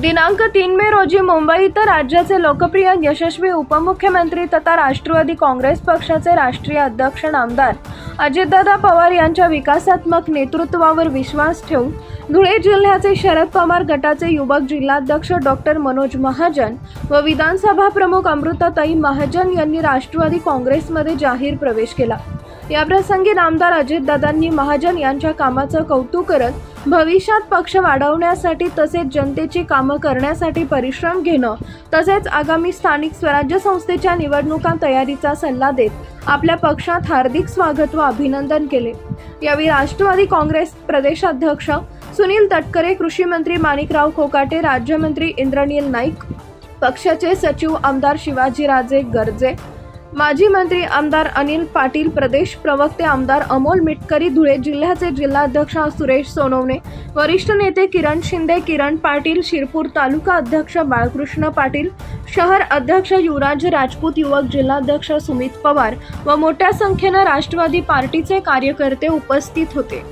दिनांक तीन मे रोजी मुंबई इथं राज्याचे लोकप्रिय यशस्वी उपमुख्यमंत्री तथा राष्ट्रवादी काँग्रेस पक्षाचे राष्ट्रीय अध्यक्ष आमदार अजितदादा पवार यांच्या विकासात्मक नेतृत्वावर विश्वास ठेवून धुळे जिल्ह्याचे शरद पवार गटाचे युवक जिल्हाध्यक्ष डॉक्टर मनोज महाजन व विधानसभा प्रमुख अमृताताई महाजन यांनी राष्ट्रवादी काँग्रेसमध्ये जाहीर प्रवेश केला. याप्रसंगी नामदार अजितदादांनी महाजन यांच्या कामाचं कौतुक करत भविष्यात पक्ष वाढवण्यासाठी तसेच जनतेची कामं करण्यासाठी परिश्रम घेणं तसेच आगामी स्थानिक स्वराज्य संस्थेच्या निवडणुका तयारीचा सल्ला देत आपल्या पक्षात हार्दिक स्वागत व अभिनंदन केले. यावेळी राष्ट्रवादी काँग्रेस प्रदेशाध्यक्ष सुनील तटकरे कृषी मंत्री माणिकराव खोकाटे राज्यमंत्री इंद्रनील नाईक पक्षाचे सचिव आमदार शिवाजीराजे गर्जे माजी मंत्री आमदार अनिल पाटील प्रदेश प्रवक्ते आमदार अमोल मिटकरी धुळे जिल्ह्याचे जिल्हाध्यक्ष सुरेश सोनवणे वरिष्ठ नेते किरण शिंदे किरण पाटील शिरपूर तालुका अध्यक्ष बाळकृष्ण पाटील शहर अध्यक्ष युवराज राजपूत युवक जिल्हाध्यक्ष सुमित पवार व मोठ्या संख्येनं राष्ट्रवादी पार्टीचे कार्यकर्ते उपस्थित होते.